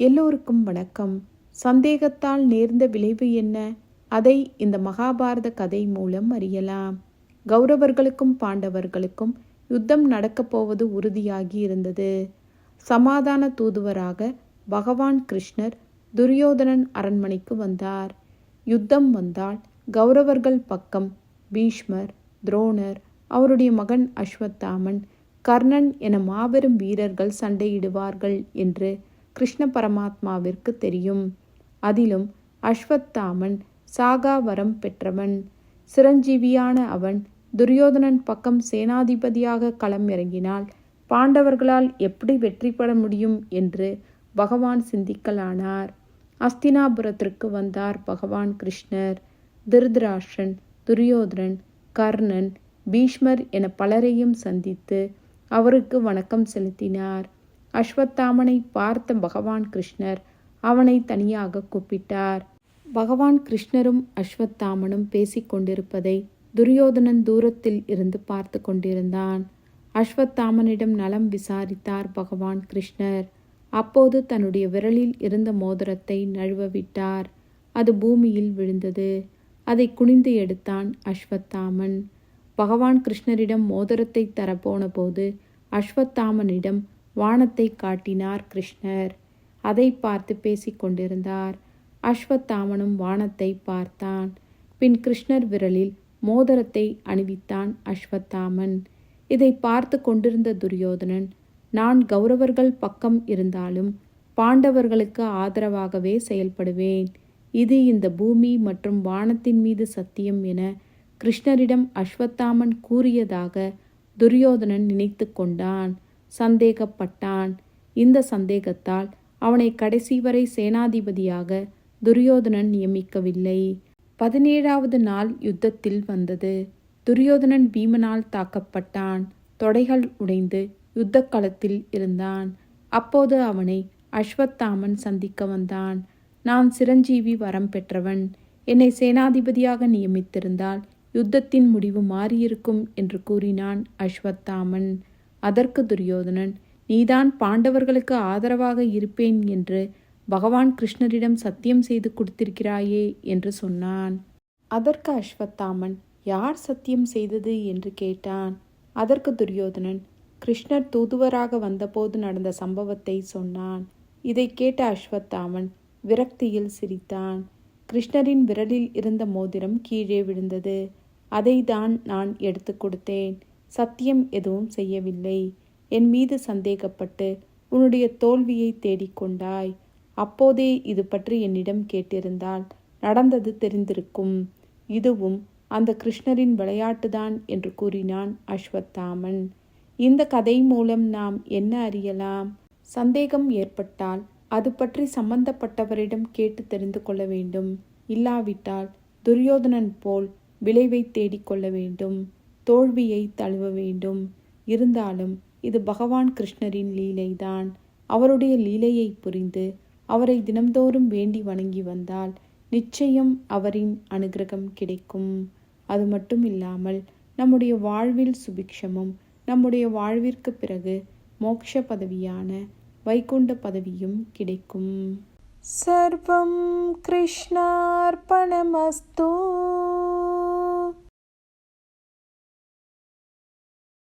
எல்லோருக்கும் வணக்கம். சந்தேகத்தால் நேர்ந்த விளைவு என்ன? அதை இந்த மகாபாரத கதை மூலம் அறியலாம். கௌரவர்களுக்கும் பாண்டவர்களுக்கும் யுத்தம் நடக்கப் போவது உறுதியாகி இருந்தது. சமாதான தூதுவராக பகவான் கிருஷ்ணர் துரியோதனன் அரண்மனைக்கு வந்தார். யுத்தம் வந்தால் கௌரவர்கள் பக்கம் பீஷ்மர் துரோணர் அவருடைய மகன் அஸ்வத்தாமன் கர்ணன் என மாபெரும் வீரர்கள் சண்டையிடுவார்கள் என்று கிருஷ்ண பரமாத்மாவிற்கு தெரியும். அதிலும் அஸ்வத்தாமன் சாகா வரம் பெற்றவன். சிரஞ்சீவியான அவன் துரியோதனன் பக்கம் சேனாதிபதியாக களம் இறங்கினால் பாண்டவர்களால் எப்படி வெற்றி பெற முடியும் என்று பகவான் சிந்திக்கலானார். அஸ்தினாபுரத்திற்கு வந்தார் பகவான் கிருஷ்ணர். திருதராஷ்டிரன் துரியோதனன் கர்ணன் பீஷ்மர் என பலரையும் சந்தித்து அவருக்கு வணக்கம் செலுத்தினார். அஸ்வத்தாமனை பார்த்த பகவான் கிருஷ்ணர் அவனை தனியாக கூப்பிட்டார். பகவான் கிருஷ்ணரும் அஸ்வத்தாமனும் பேசிக்கொண்டிருப்பதை துரியோதனன் தூரத்தில் இருந்து பார்த்து கொண்டிருந்தான். அஸ்வத்தாமனிடம் நலம் விசாரித்தார் பகவான் கிருஷ்ணர். அப்போது தன்னுடைய விரலில் இருந்த மோதிரத்தை நழுவ விட்டார். அது பூமியில் விழுந்தது. அதை குனிந்து எடுத்தான் அஸ்வத்தாமன். பகவான் கிருஷ்ணரிடம் மோதிரத்தை தரப்போன போது அஸ்வத்தாமனிடம் வானத்தை காட்டினார் கிருஷ்ணர். அதை பார்த்து பேசிக்கொண்டிருந்தார் அஸ்வத்தாமனும் வானத்தை பார்த்தான். பின் கிருஷ்ணர் விரலில் மோதிரத்தை அணிவித்தான் அஸ்வத்தாமன். இதை பார்த்து கொண்டிருந்த துரியோதனன் நான் கௌரவர்கள் பக்கம் இருந்தாலும் பாண்டவர்களுக்கு ஆதரவாகவே செயல்படுவேன். இது இந்த பூமி மற்றும் வானத்தின் மீது சத்தியம் என கிருஷ்ணரிடம் அஸ்வத்தாமன் கூறியதாக துரியோதனன் நினைத்து கொண்டான். சந்தேகப்பட்டான். இந்த சந்தேகத்தால் அவனை கடைசி வரை சேனாதிபதியாக துரியோதனன் நியமிக்கவில்லை. பதினேழாவது நாள் யுத்தத்தில் வந்தது. துரியோதனன் பீமனால் தாக்கப்பட்டான். தொடைகள் உடைந்து யுத்த களத்தில் இருந்தான். அப்போது அவனை அஸ்வத்தாமன் சந்திக்க வந்தான். நான் சிரஞ்சீவி வரம் பெற்றவன். என்னை சேனாதிபதியாக நியமித்திருந்தால் யுத்தத்தின் முடிவு மாறியிருக்கும் என்று கூறினான் அஸ்வத்தாமன். அதற்கு துரியோதனன் நீதான் பாண்டவர்களுக்கு ஆதரவாக இருப்பேன் என்று பகவான் கிருஷ்ணரிடம் சத்தியம் செய்து கொடுத்திருக்கிறாயே என்று சொன்னான். அதற்கு அஸ்வத்தாமன் யார் சத்தியம் செய்தது? என்று கேட்டான். அதற்கு துரியோதனன் கிருஷ்ணர் தூதுவராக வந்தபோது நடந்த சம்பவத்தை சொன்னான். இதை கேட்ட அஸ்வத்தாமன் விரக்தியில் சிரித்தான். கிருஷ்ணரின் விரலில் இருந்த மோதிரம் கீழே விழுந்தது. அதை தான் நான் எடுத்து கொடுத்தேன். சத்தியம் எதுவும் செய்யவில்லை. என் மீது சந்தேகப்பட்டு உன்னுடைய தோல்வியை தேடிக்கொண்டாய். அப்போதே இது பற்றி என்னிடம் கேட்டிருந்தால் நடந்தது தெரிந்திருக்கும். இதுவும் அந்த கிருஷ்ணரின் விளையாட்டுதான் என்று கூறினான் அஸ்வத்தாமன். இந்த கதை மூலம் நாம் என்ன அறியலாம்? சந்தேகம் ஏற்பட்டால் அது பற்றி சம்பந்தப்பட்டவரிடம் கேட்டு தெரிந்து கொள்ள வேண்டும். இல்லாவிட்டால் துரியோதனன் போல் விளைவை தேடிக்கொள்ள வேண்டும். தோல்வியை தழுவ வேண்டும். இருந்தாலும் இது பகவான் கிருஷ்ணரின் லீலைதான். அவருடைய லீலையை புரிந்து அவரை தினம்தோறும் வேண்டி வணங்கி வந்தால் நிச்சயம் அவரின் அனுகிரகம் கிடைக்கும். அது மட்டும் இல்லாமல் நம்முடைய வாழ்வில் சுபிக்ஷமும் நம்முடைய வாழ்விற்கு பிறகு மோக்ஷ பதவியான வைகுண்ட பதவியும் கிடைக்கும். சர்வம் கிருஷ்ணார்பணமஸ்தூ.